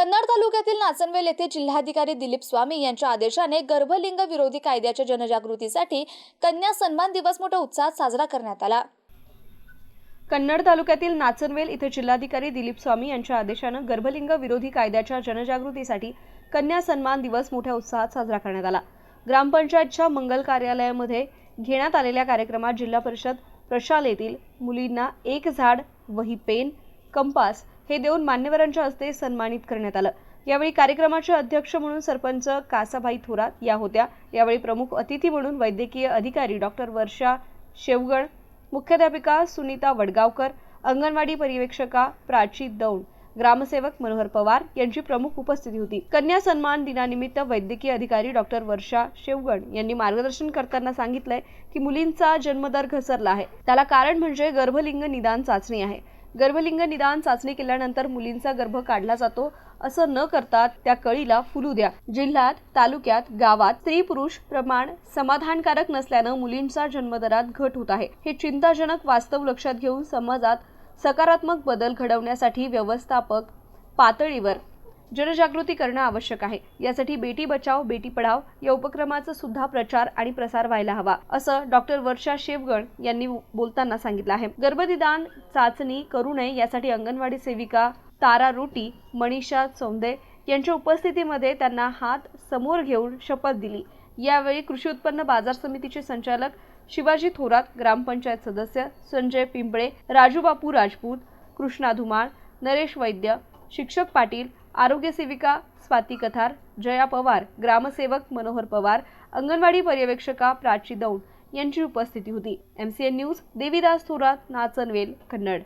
कन्नड तालुक्यातील नाचनवेल येथे जिल्हाधिकारी दिलीप स्वामी यांच्या आदेशाने गर्भलिंग विरोधी कायद्याच्या जनजागृतीसाठी कन्या सन्मान दिवस मोठ्या उत्साहात साजरा करण्यात आला. कन्नड तालुक्यातील नाचनवेल इथे जिल्हाधिकारी दिलीप स्वामी यांच्या आदेशानं गर्भलिंग विरोधी कायद्याच्या जनजागृतीसाठी कन्या सन्मान दिवस मोठ्या उत्साहात साजरा करण्यात आला. ग्रामपंचायतच्या मंगल कार्यालयामध्ये घेण्यात आलेल्या कार्यक्रमात जिल्हा परिषद प्रशालेतील मुलींना एक झाड वही पेन कंपास हे देऊन मान्यवरांच्या हस्ते सन्मानित करण्यात आलं. यावेळी कार्यक्रमाचे अध्यक्ष म्हणून सरपंच कासाबाई थोरात या होत्या. यावेळी प्रमुख अतिथी म्हणून वैद्यकीय अधिकारी डॉक्टर वर्षा शेवगण मुख्याध्यापिका सुनीता वडगावकर अंगणवाडी पर्यवेक्षका प्राची दौंड ग्रामसेवक मनोहर पवार यांची प्रमुख उपस्थिती होती. कन्या सन्मान दिनानिमित्त वैद्यकीय अधिकारी डॉक्टर वर्षा शेवगण यांनी मार्गदर्शन करताना सांगितलंय की मुलींचा जन्मदर घसरला आहे. त्याला कारण म्हणजे गर्भलिंग निदान चाचणी आहे. गर्भलिंग निदान चाचणी केल्यानंतर मुलींचा गर्भ काढला जातो. असं न करता त्या कळीला फुलू द्या. जिल्ह्यात तालुक्यात गावात स्त्री पुरुष प्रमाण समाधानकारक नसल्यानं मुलींचा जन्मदरात घट होत आहे. हे चिंताजनक वास्तव लक्षात घेऊन समाजात सकारात्मक बदल घडवण्यासाठी व्यवस्थापक पातळीवर जनजागृती करणं आवश्यक आहे. यासाठी बेटी बचाव बेटी पढाव या उपक्रमाचा सुद्धा प्रचार आणि प्रसार व्हायला हवा असं डॉक्टर वर्षा शेवगण यांनी बोलताना सांगितलं आहे. गर्भनिदान चाचणी करू नये यासाठी अंगणवाडी सेविका तारा रोटी मनीषा चौंदे यांच्या उपस्थितीमध्ये त्यांना हात समोर घेऊन शपथ दिली. यावेळी कृषी उत्पन्न बाजार समितीचे संचालक शिवाजी थोरात ग्रामपंचायत सदस्य संजय पिंपळे राजूबापू राजपूत कृष्णा धुमाळ नरेश वैद्य शिक्षक पाटील आरोग्य सेविका स्वाती कथार जया पवार ग्रामसेवक मनोहर पवार अंगणवाडी पर्यवेक्षका प्राची दौंड यांची उपस्थिती होती. M C N news Devidas Thorat Nachanvel Kannad.